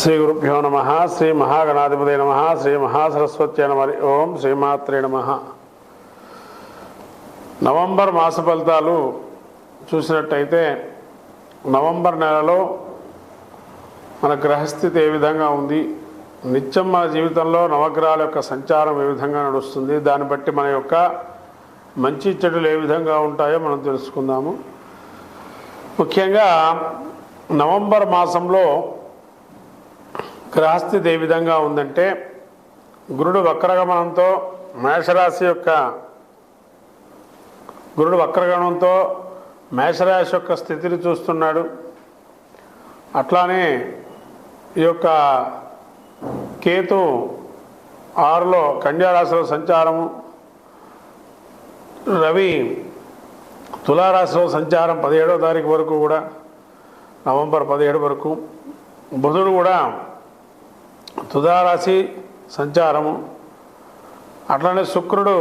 శ్రీ గురుభ్యో నమ శ్రీ మహాగణాధిపతి నమ శ్రీ మహాసరస్వత్య నమ ఓం శ్రీమాత్రే నమ. నవంబర్ మాస ఫలితాలు చూసినట్టయితే నవంబర్ నెలలో మన గ్రహస్థితి ఏ విధంగా ఉంది? నిత్యం మన జీవితంలో నవగ్రహాల యొక్క సంచారం ఏ విధంగా నడుస్తుంది? దాన్ని బట్టి మన యొక్క మంచి చెడులు ఏ విధంగా ఉంటాయో మనం తెలుసుకుందాము. ముఖ్యంగా నవంబర్ మాసంలో గ్రహస్థితి ఏ విధంగా ఉందంటే గురుడు వక్రగమనంతో మేషరాశి యొక్క గురుడు వక్రగమనంతో మేషరాశి యొక్క స్థితిని చూస్తున్నాడు. అట్లానే ఈ యొక్క కేతు ఆరులో కన్యారాశిలో సంచారము రవి తులారాశిలో సంచారం పదిహేడో తారీఖు వరకు కూడా నవంబర్ పదిహేడు వరకు బుధుడు కూడా తుదారాశి సంచారము. అట్లనే శుక్రుడు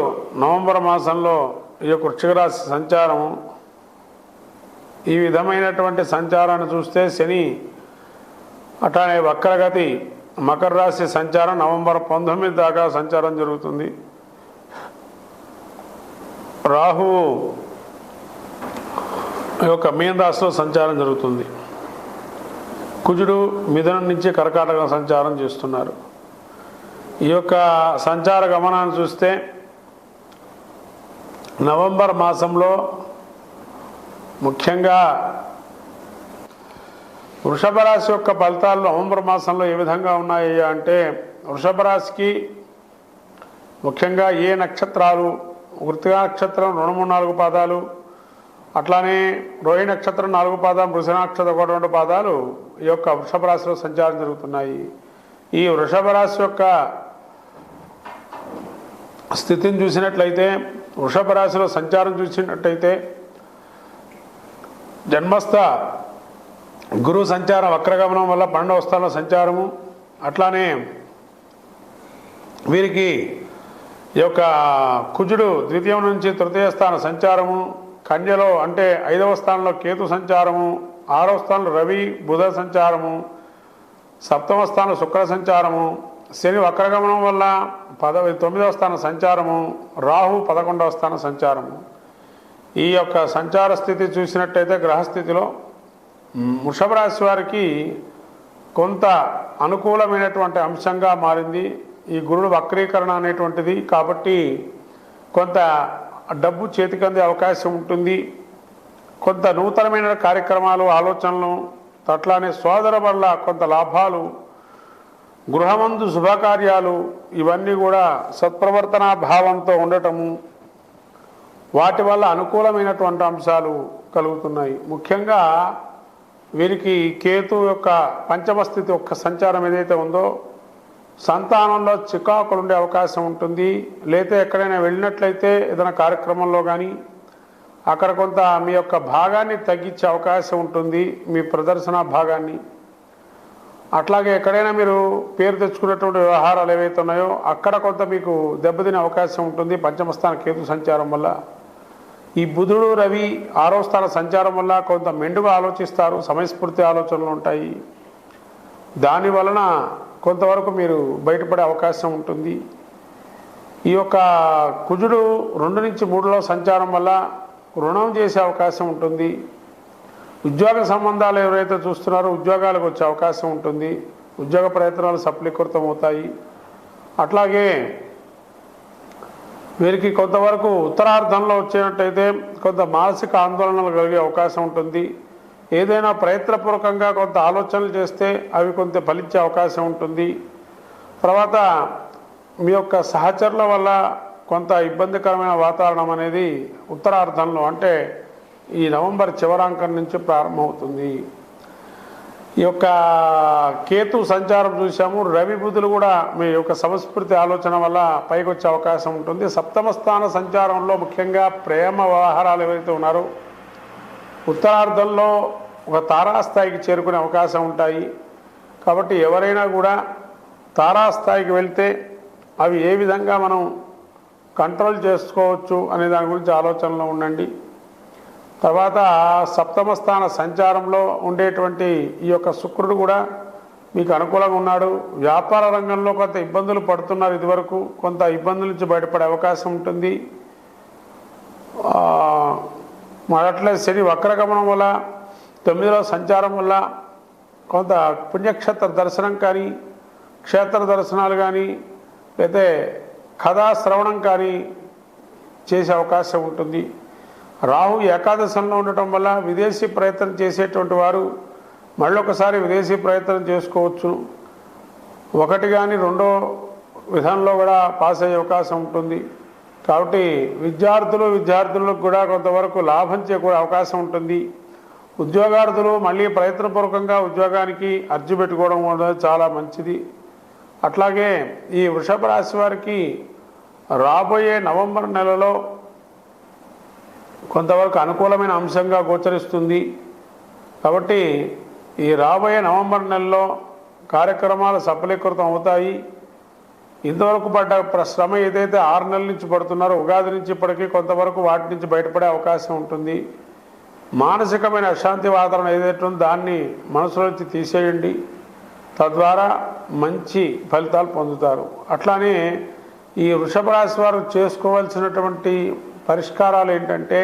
నవంబర్ మాసంలో ఈ యొక్క వృశ్చిక రాశి సంచారము. ఈ విధమైనటువంటి సంచారాన్ని చూస్తే శని అట్లానే వక్రగతి మకర రాశి సంచారం నవంబర్ పంతొమ్మిది దాకా సంచారం జరుగుతుంది. రాహువు ఈ యొక్క మీన రాశిలో సంచారం జరుగుతుంది. కుజుడు మిథునం నుంచి కర్కాటక సంచారం చేస్తున్నారు. ఈ యొక్క సంచార గమనాన్ని చూస్తే నవంబర్ మాసంలో ముఖ్యంగా వృషభ రాశి యొక్క ఫలితాలు నవంబర్ మాసంలో ఏ విధంగా ఉన్నాయి అంటే వృషభ రాశికి ముఖ్యంగా ఏ నక్షత్రాలు వృత్తిగా నక్షత్రం రెండు మూడు నాలుగు పాదాలు అట్లానే రోహిణి నక్షత్రం నాలుగు పాదం వృషనక్షత్రం ఒకటి రెండు పాదాలు ఈ యొక్క వృషభ రాశిలో సంచారం జరుగుతున్నాయి. ఈ వృషభ రాశి యొక్క స్థితిని చూసినట్లయితే వృషభ రాశిలో సంచారం చూసినట్టయితే జన్మస్థ గురు సంచారం వక్రగమనం వల్ల పన్నెండవ స్థానంలో సంచారము. అట్లానే వీరికి ఈ యొక్క కుజుడు ద్వితీయం నుంచి తృతీయ స్థాన సంచారము. కన్యలో అంటే ఐదవ స్థానంలో కేతు సంచారము ఆరవ స్థానంలో రవి బుధ సంచారము సప్తమ స్థానం శుక్ర సంచారము శని వక్రగమనం వల్ల పదవి తొమ్మిదవ స్థానం సంచారము రాహు పదకొండవ స్థానం సంచారము. ఈ యొక్క సంచార స్థితి చూసినట్టయితే గ్రహస్థితిలో వృషభ రాశి వారికి కొంత అనుకూలమైనటువంటి అంశంగా మారింది. ఈ గురుడు వక్రీకరణ అనేటువంటిది కాబట్టి కొంత డబ్బు చేతికందే అవకాశం ఉంటుంది. కొంత నూతనమైన కార్యక్రమాలు ఆలోచనలు అట్లానే సోదర వల్ల కొంత లాభాలు గృహమందు శుభకార్యాలు ఇవన్నీ కూడా సత్ప్రవర్తనా భావంతో ఉండటము వాటి వల్ల అనుకూలమైనటువంటి అంశాలు కలుగుతున్నాయి. ముఖ్యంగా వీరికి కేతు యొక్క పంచమస్థితి యొక్క సంచారం ఏదైతే ఉందో సంతానంలో చికాకులు ఉండే అవకాశం ఉంటుంది. లేతే ఎక్కడైనా వెళ్ళినట్లయితే ఏదైనా కార్యక్రమంలో కానీ అక్కడ కొంత మీ యొక్క భాగాన్ని తగ్గించే అవకాశం ఉంటుంది మీ ప్రదర్శన భాగాన్ని. అట్లాగే ఎక్కడైనా మీరు పేరు తెచ్చుకున్నటువంటి వ్యవహారాలు ఏవైతే ఉన్నాయో అక్కడ కొంత మీకు దెబ్బతినే అవకాశం ఉంటుంది పంచమస్థాన కేతు సంచారం వల్ల. ఈ బుధుడు రవి ఆరో స్థాన సంచారం వల్ల కొంత మెండుగా ఆలోచిస్తారు సమయస్ఫూర్తి ఆలోచనలు ఉంటాయి. దాని వలన కొంతవరకు మీరు బయటపడే అవకాశం ఉంటుంది. ఈ యొక్క కుజుడు రెండు నుంచి మూడులో సంచారం వల్ల రుణం చేసే అవకాశం ఉంటుంది. ఉద్యోగ సంబంధాలు ఎవరైతే చూస్తున్నారో ఉద్యోగాలకు వచ్చే అవకాశం ఉంటుంది. ఉద్యోగ ప్రయత్నాలు సఫలీకృతం అవుతాయి. అట్లాగే వీరికి కొంతవరకు ఉత్తరార్థంలో వచ్చినట్టయితే కొంత మానసిక ఆందోళనలు కలిగే అవకాశం ఉంటుంది. ఏదైనా ప్రయత్నపూర్వకంగా కొంత ఆలోచనలు చేస్తే అవి కొంత ఫలించే అవకాశం ఉంటుంది. తర్వాత మీ యొక్క సహచరుల వల్ల కొంత ఇబ్బందికరమైన వాతావరణం అనేది ఉత్తరార్ధంలో అంటే ఈ నవంబర్ చివరాంకం నుంచి ప్రారంభమవుతుంది. ఈ యొక్క కేతు సంచారం చూసాము రవి బుధులు కూడా మీ యొక్క సంస్కృతి ఆలోచన వల్ల పైకి వచ్చే అవకాశం ఉంటుంది. సప్తమ స్థాన సంచారంలో ముఖ్యంగా ప్రేమ వ్యవహారాలు ఏవైతే ఉన్నారో ఉత్తరార్ధంలో ఒక తారాస్థాయికి చేరుకునే అవకాశం ఉంటాయి. కాబట్టి ఎవరైనా కూడా తారాస్థాయికి వెళ్తే అవి ఏ విధంగా మనం కంట్రోల్ చేసుకోవచ్చు అనే దాని గురించి ఆలోచనలో ఉండండి. తర్వాత సప్తమ స్థాన సంచారంలో ఉండేటువంటి ఈ యొక్క శుక్రుడు కూడా మీకు అనుకూలంగా ఉన్నాడు. వ్యాపార రంగంలో కొంత ఇబ్బందులు పడుతున్నారు ఇదివరకు. కొంత ఇబ్బందుల నుంచి బయటపడే అవకాశం ఉంటుంది. మొదట్లో శని వక్రగమనం వల్ల తొమ్మిదిలో సంచారం వల్ల కొంత పుణ్యక్షేత్ర దర్శనం కానీ క్షేత్ర దర్శనాలు కానీ లేతే కథా శ్రవణం కానీ చేసే అవకాశం ఉంటుంది. రాహు ఏకాదశంలో ఉండటం వల్ల విదేశీ ప్రయత్నం చేసేటువంటి వారు మళ్ళొకసారి విదేశీ ప్రయత్నం చేసుకోవచ్చు. ఒకటి కానీ రెండో విధానంలో కూడా పాస్ అయ్యే అవకాశం ఉంటుంది. కాబట్టి విద్యార్థులు విద్యార్థులకు కూడా కొంతవరకు లాభం చేకూరే అవకాశం ఉంటుంది. ఉద్యోగార్థులు మళ్ళీ ప్రయత్నపూర్వకంగా ఉద్యోగానికి అర్జీ పెట్టుకోవడం అనేది చాలా మంచిది. అట్లాగే ఈ వృషభ రాశి వారికి రాబోయే నవంబర్ నెలలో కొంతవరకు అనుకూలమైన అంశంగా గోచరిస్తుంది. కాబట్టి ఈ రాబోయే నవంబర్ నెలలో కార్యక్రమాలు సఫలీకృతం అవుతాయి. ఇంతవరకు పడ్డ ప్ర- శ్రమ ఏదైతే ఆరు నెలల నుంచి పడుతున్నారో ఉగాది నుంచి ఇప్పటికీ కొంతవరకు వాటి నుంచి బయటపడే అవకాశం ఉంటుంది. మానసికమైన అశాంతి వాతావరణం ఏదైతే ఉందో దాన్ని మనసులోంచి తీసేయండి. తద్వారా మంచి ఫలితాలు పొందుతారు. అట్లానే ఈ వృషభ రాశి వారు చేసుకోవాల్సినటువంటి పరిష్కారాలు ఏంటంటే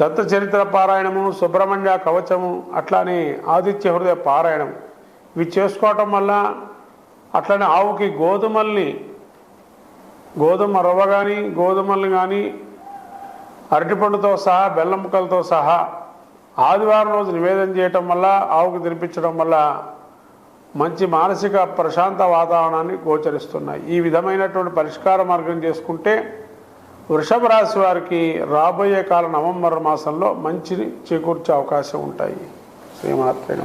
దత్త చరిత్ర పారాయణము సుబ్రహ్మణ్య కవచము అట్లానే ఆదిత్య హృదయ పారాయణం ఇవి చేసుకోవటం వల్ల అట్లనే ఆవుకి గోధుమల్ని గోధుమ రవ్వ కానీ గోధుమల్ని కానీ అరటిపండుతో సహా బెల్లం ముక్కలతో సహా ఆదివారం రోజు నివేదన చేయటం వల్ల ఆవుకు తినిపించడం వల్ల మంచి మానసిక ప్రశాంత వాతావరణాన్ని గోచరిస్తున్నాయి. ఈ విధమైనటువంటి పరిష్కార మార్గం చేసుకుంటే వృషభ రాశి వారికి రాబోయే కాల నవంబర్ మాసంలో మంచిని చేకూర్చే అవకాశం ఉంటాయి. శ్రీమాత్రే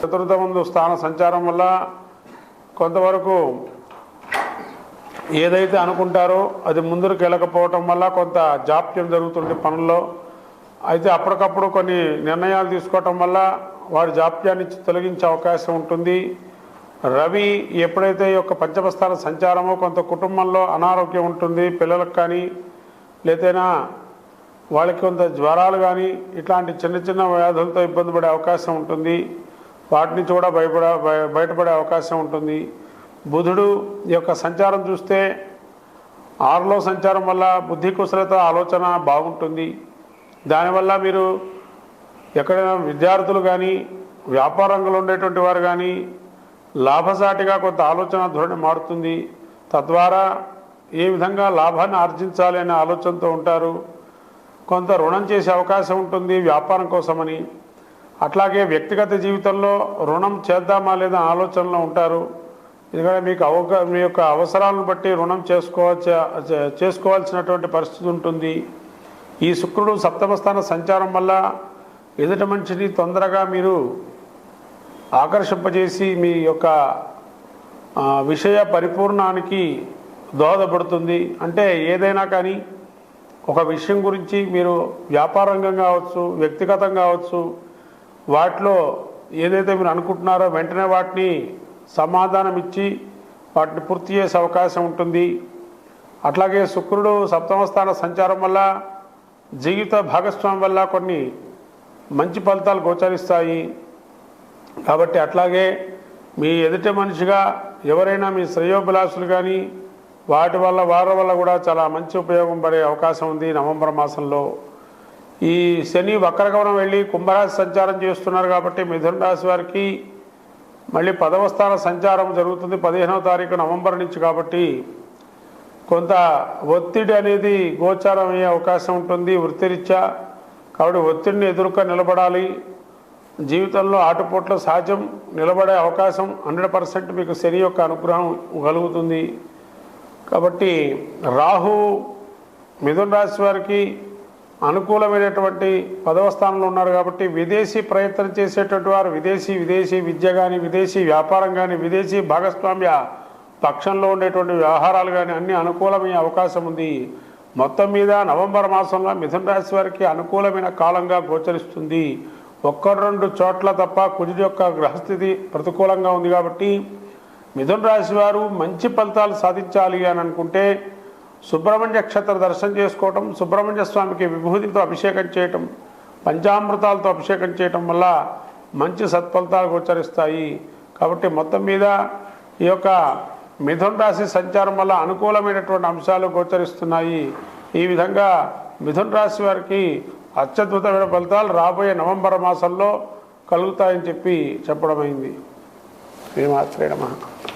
చతుర్థ ముందు స్థాన సంచారం వల్ల కొంతవరకు ఏదైతే అనుకుంటారో అది ముందుకు వెళ్ళకపోవటం వల్ల కొంత జాప్యం జరుగుతుంది పనుల్లో. అయితే అప్పటికప్పుడు కొన్ని నిర్ణయాలు తీసుకోవటం వల్ల వారి జాప్యాన్ని తొలగించే అవకాశం ఉంటుంది. రవి ఎప్పుడైతే యొక్క పంచమస్థాన సంచారమో కొంత కుటుంబంలో అనారోగ్యం ఉంటుంది పిల్లలకు కానీ లేదైనా వాళ్ళకి కొంత జ్వరాలు కానీ ఇట్లాంటి చిన్న చిన్న వ్యాధులతో ఇబ్బంది పడే అవకాశం ఉంటుంది. వాటి నుంచి కూడా భయపడే బయటపడే అవకాశం ఉంటుంది. బుధుడు ఈ యొక్క సంచారం చూస్తే ఆరులో సంచారం వల్ల బుద్ధి కుశలత ఆలోచన బాగుంటుంది. దానివల్ల మీరు ఎక్కడైనా విద్యార్థులు కానీ వ్యాపార ఉండేటువంటి వారు కానీ లాభసాటిగా కొంత ఆలోచన ధోరణి మారుతుంది. తద్వారా ఏ విధంగా లాభాన్ని ఆర్జించాలి అనే ఆలోచనతో ఉంటారు. కొంత రుణం చేసే అవకాశం ఉంటుంది వ్యాపారం కోసమని. అట్లాగే వ్యక్తిగత జీవితంలో రుణం చేద్దామా లేదా ఆలోచనలో ఉంటారు. ఎందుకంటే మీకు అవగా మీ యొక్క అవసరాలను బట్టి రుణం చేసుకోవచ్చు చేసుకోవాల్సినటువంటి పరిస్థితి ఉంటుంది. ఈ శుక్రుడు సప్తమస్థాన సంచారం వల్ల ఎదుటి మనిషిని తొందరగా మీరు ఆకర్షింపజేసి మీ యొక్క విషయ పరిపూర్ణానికి దోహదపడుతుంది. అంటే ఏదైనా కానీ ఒక విషయం గురించి మీరు వ్యాపారంగం కావచ్చు వ్యక్తిగతం కావచ్చు వాటిలో ఏదైతే మీరు అనుకుంటున్నారో వెంటనే వాటిని సమాధానం ఇచ్చి వాటిని పూర్తి చేసే అవకాశం ఉంటుంది. అట్లాగే శుక్రుడు సప్తమ స్థాన సంచారం వల్ల జీవిత భాగస్వామి వల్ల కొన్ని మంచి ఫలితాలు గోచరిస్తాయి. కాబట్టి అట్లాగే మీ ఎదుటి మనిషిగా ఎవరైనా మీ శ్రేయోభిలాషులు కానీ వాటి వల్ల వారి వల్ల కూడా చాలా మంచి ఉపయోగం పడే అవకాశం ఉంది నవంబర్ మాసంలో. ఈ శని వక్రగమనం వెళ్ళి కుంభరాశి సంచారం చేస్తున్నారు కాబట్టి మిథున రాశి వారికి మళ్ళీ పదవ స్థాన సంచారం జరుగుతుంది పదిహేనవ తారీఖు నవంబర్ నుంచి కాబట్టి కొంత ఒత్తిడి అనేది గోచారం అయ్యే అవకాశం ఉంటుంది వృత్తిరీత్యా. కాబట్టి ఒత్తిడిని ఎదుర్కొ నిలబడాలి. జీవితంలో ఆటుపోట్ల సహజం నిలబడే అవకాశం హండ్రెడ్ పర్సెంట్ మీకు శని యొక్క అనుగ్రహం కలుగుతుంది. కాబట్టి రాహు మిథున రాశి వారికి అనుకూలమైనటువంటి పదవ స్థానంలో ఉన్నారు కాబట్టి విదేశీ ప్రయత్నం చేసేటువంటి వారు విదేశీ విదేశీ విద్య కానీ విదేశీ వ్యాపారం కానీ విదేశీ భాగస్వామ్య పక్షంలో ఉండేటువంటి వ్యవహారాలు కానీ అన్ని అనుకూలమయ్యే అవకాశం ఉంది. మొత్తం మీద నవంబర్ మాసంలో మిథున రాశి వారికి అనుకూలమైన కాలంగా గోచరిస్తుంది. ఒక్క రెండు చోట్ల తప్ప కుజుడి యొక్క గ్రహస్థితి ప్రతికూలంగా ఉంది కాబట్టి మిథున రాశి వారు మంచి ఫలితాలు సాధించాలి అని అనుకుంటే సుబ్రహ్మణ్య క్షేత్ర దర్శనం చేసుకోవటం సుబ్రహ్మణ్య స్వామికి విభూతితో అభిషేకం చేయటం పంచామృతాలతో అభిషేకం చేయటం వల్ల మంచి సత్ఫలితాలు గోచరిస్తాయి. కాబట్టి మొత్తం మీద ఈ యొక్క మిథున్ రాశి సంచారం వల్ల అనుకూలమైనటువంటి అంశాలు గోచరిస్తున్నాయి. ఈ విధంగా మిథున్ రాశి వారికి అత్యద్భుతమైన ఫలితాలు రాబోయే నవంబర్ మాసంలో కలుగుతాయని చెప్పి చెప్పడమైంది. శ్రీమాత్రేణ మహా